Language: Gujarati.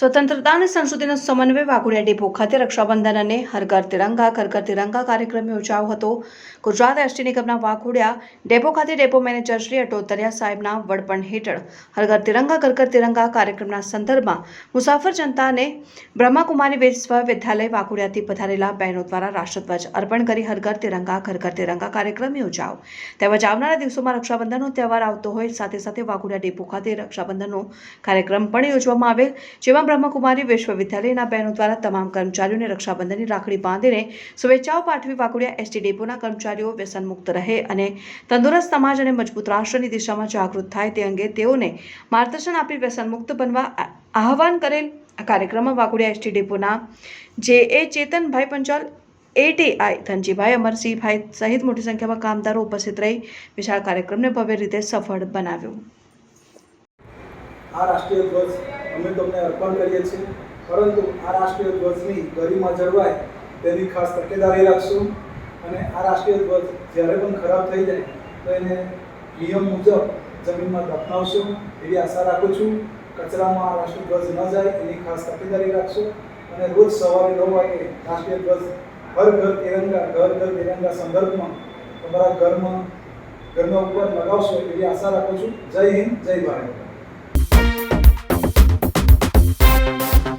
સ્વતંત્રતા અને સંસ્કૃતિનો સમન્વય વાઘોડિયા ડેપો ખાતે રક્ષાબંધન અને હર ઘર તિરંગા ઘર ઘર તિરંગા કાર્યક્રમ યોજાયો હતો. ગુજરાત એસટી નિગમના વાઘોડિયા ડેપો ખાતે ડેપો મેનેજર શ્રી અટોતરિયા સાહેબના વડપણ હેઠળ હર ઘર તિરંગા ઘર ઘર તિરંગા કાર્યક્રમના સંદર્ભમાં મુસાફર જનતાને બ્રહ્માકુમારી વિશ્વ વિદ્યાલય વાઘોડિયાથી પધારેલા બહેનો દ્વારા રાષ્ટ્રધ્વજ અર્પણ કરી હર ઘર તિરંગા ઘર ઘર તિરંગા કાર્યક્રમ યોજાયો તેમજ આવનારા દિવસોમાં રક્ષાબંધનનો તહેવાર આવતો હોય, સાથે સાથે વાઘોડિયા ડેપો ખાતે રક્ષાબંધનનો કાર્યક્રમ પણ યોજવામાં આવેલ, જેમાં બ્રહ્મકુમારી વિશ્વવિદ્યાલયના બહેનો દ્વારા તમામ કર્મચારીઓને રક્ષાબંધનની રાખડી બાંધીને શુભેચ્છાઓ પાઠવી વાકુડિયા એસટી ડેપોના કર્મચારીઓ વ્યસનમુક્ત રહે અને તંદુરસ્ત સમાજ અને મજબૂત રાષ્ટ્રની દિશામાં જાગૃત થાય તે અંગે તેઓને માર્ગદર્શન આપી વ્યસનમુક્ત બનવા આહવાન કરેલ. આ કાર્યક્રમમાં વાકુડિયા એસટી ડેપોના જે એ ચેતનભાઈ પંચાલ એટીઆઈ ધનજીભાઈ અમરસિંહભાઈ સહિત મોટી સંખ્યામાં કામદારો ઉપસ્થિત રહી વિશાળ કાર્યક્રમને ભવ્ય રીતે સફળ બનાવ્યો. આ રાષ્ટ્રીય ધ્વજ અમે તમને અર્પણ કરીએ છીએ. પરંતુ આ રાષ્ટ્રીય ધ્વજની ગરિમા જળવાય તેની ખાસ તકેદારી રાખશું. અને આ રાષ્ટ્રીય ધ્વજ જ્યારે પણ ખરાબ થઈ જાય, તો એને નિયમ મુજબ જમીનમાં દફનાવશું એવી આશા રાખું છું. કચરામાં આ રાષ્ટ્રીય ધ્વજ ન જાય એની ખાસ તકેદારી રાખશું. અને રોજ સવારે નવ વાગે રાષ્ટ્રીય ધ્વજ હર ઘર તિરંગા, ઘર ઘર તિરંગા સંદર્ભમાં તમારા ઘરમાં, ઘરના ઉપર લગાવશો એવી આશા રાખું છું. જય હિન્દ, જય ભારત. Thank